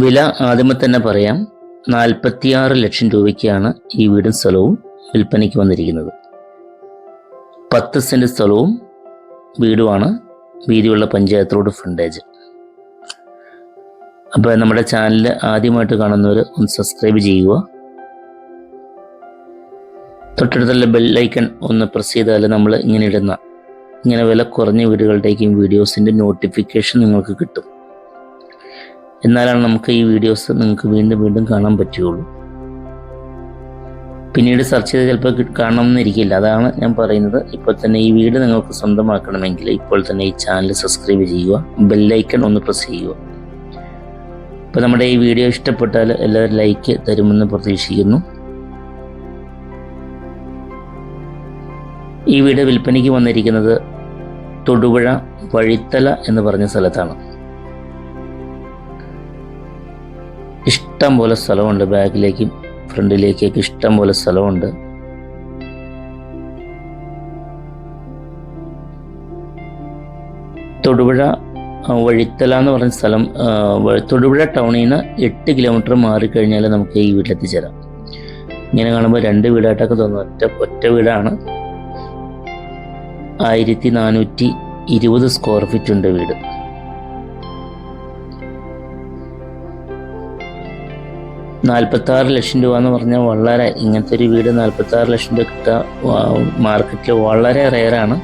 വില ആദ്യമേ തന്നെ പറയാം. നാൽപ്പത്തിയാറ് ലക്ഷം രൂപയ്ക്കാണ് ഈ വീടും സ്ഥലവും വിൽപ്പനയ്ക്ക് വന്നിരിക്കുന്നത്. പത്ത് സെന്റ് സ്ഥലവും വീടുമാണ് വീതിയുള്ള പഞ്ചായത്ത് റോഡ് ഫ്രണ്ടേജ് അപ്പോൾ നമ്മുടെ ചാനൽ ആദ്യമായിട്ട് കാണുന്നവർ ഒന്ന് സബ്സ്ക്രൈബ് ചെയ്യുക. തൊട്ടടുത്തുള്ള ബെല്ലൈക്കൺ ഒന്ന് പ്രസ് ചെയ്താൽ നമ്മൾ ഇങ്ങനെ ഇടുന്ന ഇങ്ങനെ വില കുറഞ്ഞ വീടുകളുടേക്കും വീഡിയോസിന്റെ നോട്ടിഫിക്കേഷൻ നിങ്ങൾക്ക് കിട്ടും. എന്നാലാണ് നമുക്ക് ഈ വീഡിയോസ് നിങ്ങൾക്ക് വീണ്ടും വീണ്ടും കാണാൻ പറ്റുകയുള്ളൂ. പിന്നീട് സെർച്ച് ചെയ്ത് ചിലപ്പോൾ കാണണമെന്നിരിക്കില്ല അതാണ് ഞാൻ പറയുന്നത്. ഇപ്പോൾ തന്നെ ഈ വീട് നിങ്ങൾക്ക് സ്വന്തമാക്കണമെങ്കിൽ ഇപ്പോൾ തന്നെ ഈ ചാനൽ സബ്സ്ക്രൈബ് ചെയ്യുക ബെല്ലൈക്കൺ ഒന്ന് പ്രസ് ചെയ്യുക. അപ്പോൾ നമ്മുടെ ഈ വീഡിയോ ഇഷ്ടപ്പെട്ടാൽ എല്ലാവരും ലൈക്ക് തരുമെന്ന് പ്രതീക്ഷിക്കുന്നു. ഈ വീട് വിൽപ്പനയ്ക്ക് വന്നിരിക്കുന്നത് തൊടുപുഴ വഴിത്തല എന്ന് പറഞ്ഞ സ്ഥലത്താണ്. ഇഷ്ടം പോലെ സ്ഥലമുണ്ട്. ബാക്കിലേക്കും ഫ്രണ്ടിലേക്കൊക്കെ ഇഷ്ടം പോലെ സ്ഥലമുണ്ട്. തൊടുപുഴ വഴിത്തല എന്ന് പറഞ്ഞ സ്ഥലം തൊടുപുഴ ടൗണിൽ നിന്ന് എട്ട് കിലോമീറ്റർ മാറിക്കഴിഞ്ഞാൽ നമുക്ക് ഈ വീട്ടിലെത്തിച്ചേരാം. ഇങ്ങനെ കാണുമ്പോൾ രണ്ട് വീടായിട്ടൊക്കെ തോന്നുന്നു. ഒറ്റ ഒറ്റ വീടാണ്. ആയിരത്തി നാനൂറ്റി ഇരുപത് സ്ക്വയർ ഫീറ്റ് ഉണ്ട് വീട്. നാൽപ്പത്താറ് ലക്ഷം രൂപ എന്ന് പറഞ്ഞാൽ വളരെ ഇങ്ങനത്തെ ഒരു വീട് നാൽപ്പത്താറ് ലക്ഷം രൂപ കിട്ടുക മാർക്കറ്റിൽ വളരെ റെയറാണ്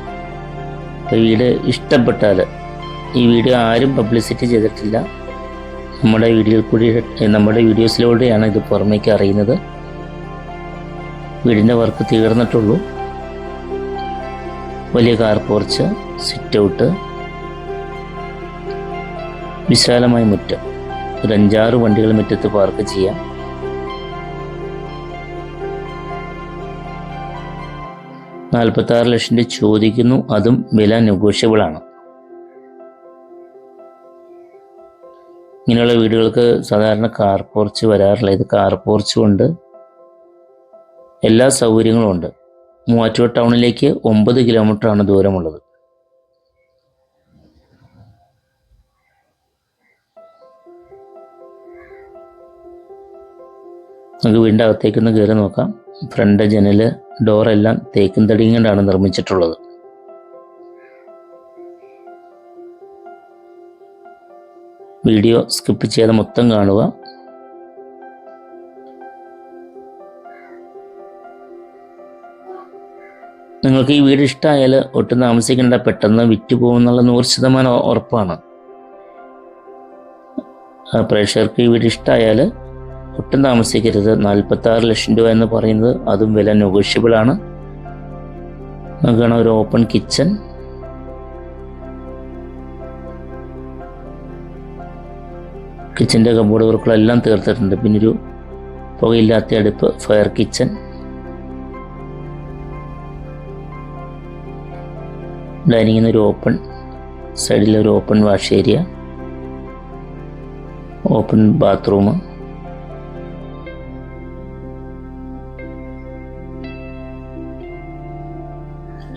അപ്പോൾ വീട് ഇഷ്ടപ്പെട്ടാൽ ഈ വീഡിയോ ആരും പബ്ലിസിറ്റി ചെയ്തിട്ടില്ല. നമ്മുടെ വീഡിയോ കൂടി നമ്മുടെ വീഡിയോസിലൂടെയാണ് ഇത് പുറമേക്ക് അറിയുന്നത്. വീടിന്റെ വർക്ക് തീർന്നിട്ടുള്ളൂ. വലിയ കാർ പോർച്ച് സിറ്റ് ഔട്ട് വിശാലമായ മുറ്റം. ഒരു അഞ്ചാറ് വണ്ടികൾ മുറ്റത്ത് പാർക്ക് ചെയ്യാം. നാൽപ്പത്തി ആറ് ലക്ഷം രൂപ ചോദിക്കുന്നു. അതും വില നെഗോഷ്യബിൾ ആണ്. ഇങ്ങനെയുള്ള വീടുകൾക്ക് സാധാരണ കാർ പോർച്ച് വരാറില്ല. ഇത് കാർ പോർച്ചും ഉണ്ട്. എല്ലാ സൗകര്യങ്ങളും ഉണ്ട്. മൂവാറ്റുപുഴ ടൗണിലേക്ക് ഒമ്പത് കിലോമീറ്റർ ആണ് ദൂരമുള്ളത്. നമുക്ക് വീടിന്റെ അകത്തേക്കൊന്ന് കയറി നോക്കാം. ഫ്രണ്ട് ജനൽ ഡോറെല്ലാം തേക്കും തടിയും കൊണ്ടാണ് നിർമ്മിച്ചിട്ടുള്ളത്. വീഡിയോ സ്കിപ്പ് ചെയ്യാതെ മൊത്തം കാണുക. നിങ്ങൾക്ക് ഈ വീട് ഇഷ്ടമായാൽ ഒട്ടും താമസിക്കേണ്ട പെട്ടെന്ന് വിറ്റ് പോകുന്നുള്ള നൂറ് ശതമാനം ഉറപ്പാണ്. പ്രേക്ഷകർക്ക് ഈ വീട് ഇഷ്ടമായാൽ ഒട്ടും താമസിക്കരുത്. നാൽപ്പത്തി ആറ് ലക്ഷം രൂപ എന്ന് പറയുന്നത് അതും വില നെഗോഷ്യബിൾ ആണ്. നമുക്ക് ഒരു ഓപ്പൺ കിച്ചൺ കിച്ചന്റെ കബോർഡ് വർക്കുകളെല്ലാം തീർത്തിട്ടുണ്ട്. പിന്നെ ഒരു പുകയില്ലാത്ത അടുപ്പ് ഫയർ കിച്ചൺ ഡൈനിങ്ങിന് ഒരു open സൈഡിലൊരു open wash area open bathroom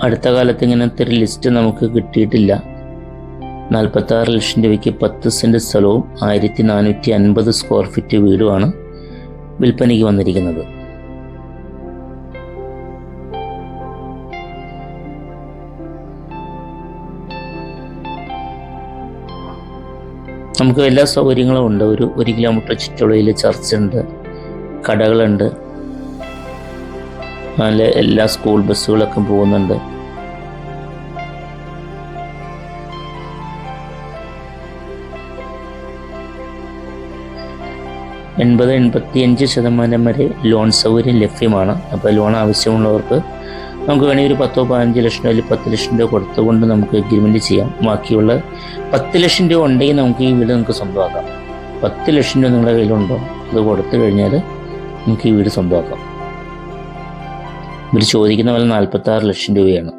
അടുത്ത കാലത്ത് ഇങ്ങനത്തെ ഒരു ലിസ്റ്റ് നമുക്ക് കിട്ടിയിട്ടില്ല. നാൽപ്പത്തി ആറ് ലക്ഷം രൂപയ്ക്ക് പത്ത് സെന്റ് സ്ഥലവും ആയിരത്തി നാനൂറ്റി അൻപത് സ്ക്വയർ ഫീറ്റ് വീടുമാണ് വിൽപ്പനയ്ക്ക് വന്നിരിക്കുന്നത്. നമുക്ക് എല്ലാ സൗകര്യങ്ങളും ഉണ്ട്. ഒരു ഒരു കിലോമീറ്റർ ചുറ്റളവിൽ ചർച്ചുണ്ട് കടകളുണ്ട്. നല്ല എല്ലാ സ്കൂൾ ബസ്സുകളൊക്കെ പോകുന്നുണ്ട്. എൺപത് എൺപത്തിയഞ്ച് ശതമാനം വരെ ലോൺ സൗകര്യം ലഭ്യമാണ്. അപ്പോൾ ലോൺ ആവശ്യമുള്ളവർക്ക് നമുക്ക് വേണമെങ്കിൽ ഒരു പത്തോ പതിനഞ്ച് ലക്ഷം രൂപ അല്ലെങ്കിൽ പത്ത് ലക്ഷം രൂപ കൊടുത്തുകൊണ്ട് നമുക്ക് എഗ്രിമെന്റ് ചെയ്യാം. ബാക്കിയുള്ള പത്ത് ലക്ഷം രൂപ ഉണ്ടെങ്കിൽ നമുക്ക് ഈ വീട് നമുക്ക് സ്വന്തമാക്കാം. പത്ത് ലക്ഷം രൂപ നിങ്ങളുടെ കയ്യിലുണ്ടോ? അത് കൊടുത്തു കഴിഞ്ഞാൽ നമുക്ക് ഈ വീട് സ്വന്തമാക്കാം. ഇവർ ചോദിക്കുന്ന വില നാൽപ്പത്തി ആറ് ലക്ഷം രൂപയാണ്.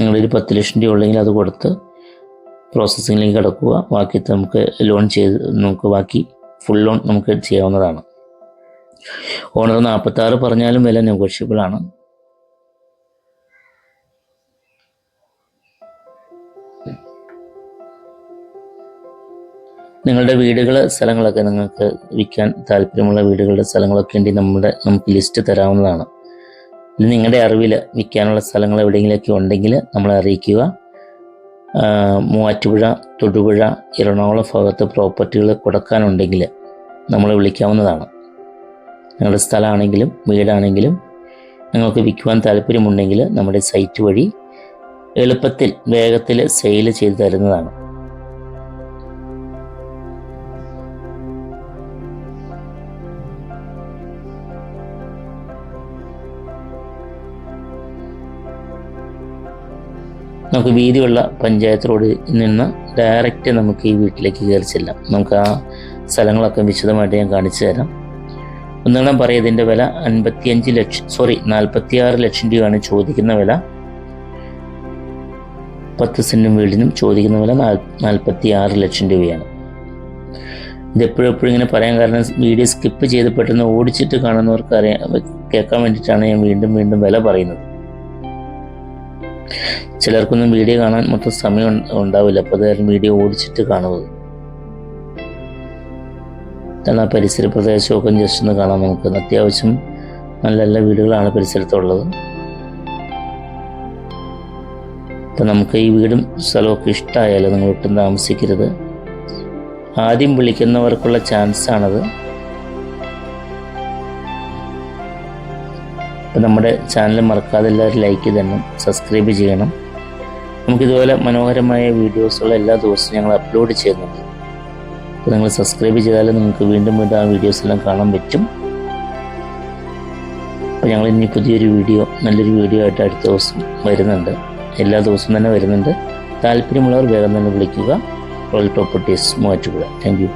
നിങ്ങളൊരു പത്ത് ലക്ഷം രൂപ ഉള്ളെങ്കിൽ അത് കൊടുത്ത് പ്രോസസ്സിങ്ങിലേക്ക് കിടക്കുക. ബാക്കി നമുക്ക് ലോൺ ചെയ്ത് നമുക്ക് ബാക്കി ഫുൾ ലോൺ നമുക്ക് ചെയ്യാവുന്നതാണ്. ഓണർ നാൽപ്പത്തി ആറ് പറഞ്ഞാലും വില നെഗോഷ്യബിൾ ആണ്. നിങ്ങളുടെ വീടുകൾ സ്ഥലങ്ങളൊക്കെ നിങ്ങൾക്ക് വിൽക്കാൻ താല്പര്യമുള്ള വീടുകളുടെ സ്ഥലങ്ങളൊക്കെ ഉണ്ടെങ്കിൽ നമ്മുടെ നമുക്ക് ലിസ്റ്റ് തരാവുന്നതാണ്. ഇത് നിങ്ങളുടെ അറിവിൽ വിൽക്കാനുള്ള സ്ഥലങ്ങൾ എവിടെയെങ്കിലുമൊക്കെ ഉണ്ടെങ്കിൽ നമ്മളെ അറിയിക്കുക. മൂവാറ്റുപുഴ തൊടുപുഴ എറണാകുളം ഭാഗത്ത് പ്രോപ്പർട്ടികൾ കൊടുക്കാനുണ്ടെങ്കിൽ നമ്മളെ വിളിക്കാവുന്നതാണ്. നിങ്ങളുടെ സ്ഥലമാണെങ്കിലും വീടാണെങ്കിലും നിങ്ങൾക്ക് വിൽക്കുവാൻ താല്പര്യമുണ്ടെങ്കിൽ നമ്മുടെ സൈറ്റ് വഴി എളുപ്പത്തിൽ വേഗത്തിൽ സെയിൽ ചെയ്തു തരുന്നതാണ്. നമുക്ക് വീതിയുള്ള പഞ്ചായത്ത് റോഡിൽ നിന്ന് ഡയറക്റ്റ് നമുക്ക് ഈ വീട്ടിലേക്ക് കയറി ചെല്ലാം. നമുക്ക് ആ സ്ഥലങ്ങളൊക്കെ വിശദമായിട്ട് ഞാൻ കാണിച്ചു തരാം. ഒന്നെണ്ണം പറയാം ഇതിന്റെ വില അൻപത്തിയഞ്ച് ലക്ഷം സോറി നാൽപ്പത്തി ആറ് ലക്ഷം രൂപയാണ് ചോദിക്കുന്ന വില. പത്ത് സെന്റും വീടിനും ചോദിക്കുന്ന വില നാൽപ്പത്തി ആറ് ലക്ഷം രൂപയാണ്. ഇതെപ്പോഴെപ്പോഴും ഇങ്ങനെ പറയാൻ കാരണം വീഡിയോ സ്കിപ്പ് ചെയ്ത് പെട്ടെന്ന് ഓടിച്ചിട്ട് കാണുന്നവർക്ക് അറിയാൻ കേൾക്കാൻ വേണ്ടിയിട്ടാണ് ഞാൻ വീണ്ടും വീണ്ടും വില പറയുന്നത്. ചിലർക്കൊന്നും വീഡിയോ കാണാൻ മൊത്തം സമയം ഉണ്ടാവില്ല. അപ്പോൾ അതായത് വീഡിയോ ഓടിച്ചിട്ട് കാണുന്നത്. കാരണം ആ പരിസര പ്രദേശമൊക്കെ ജസ്റ്റ് ഒന്ന് കാണാം നമുക്ക് അത്യാവശ്യം നല്ല നല്ല വീടുകളാണ് പരിസരത്തുള്ളത്. അപ്പം നമുക്ക് ഈ വീടും സ്ഥലമൊക്കെ ഇഷ്ടമായാലും നിങ്ങൾ ഒട്ടും താമസിക്കരുത്. ആദ്യം വിളിക്കുന്നവർക്കുള്ള ചാൻസ് ആണത് അപ്പം നമ്മുടെ ചാനൽ മറക്കാതെ എല്ലാവരും ലൈക്ക് ചെയ്യണം സബ്സ്ക്രൈബ് ചെയ്യണം. നമുക്കിതുപോലെ മനോഹരമായ വീഡിയോസുകൾ എല്ലാ ദിവസവും ഞങ്ങൾ അപ്ലോഡ് ചെയ്യുന്നുണ്ട്. അപ്പോൾ നിങ്ങൾ സബ്സ്ക്രൈബ് ചെയ്താൽ നിങ്ങൾക്ക് വീണ്ടും വീണ്ടും ആ വീഡിയോസ് എല്ലാം കാണാൻ പറ്റും. അപ്പോൾ ഞങ്ങൾ ഇനി പുതിയൊരു വീഡിയോ നല്ലൊരു വീഡിയോ ആയിട്ട് അടുത്ത ദിവസം വരുന്നുണ്ട്. എല്ലാ ദിവസവും തന്നെ വരുന്നുണ്ട്. താല്പര്യമുള്ളവർ വേഗം തന്നെ വിളിക്കുക. റോയൽ പ്രോപ്പർട്ടീസ് മാറ്റുക. Thank you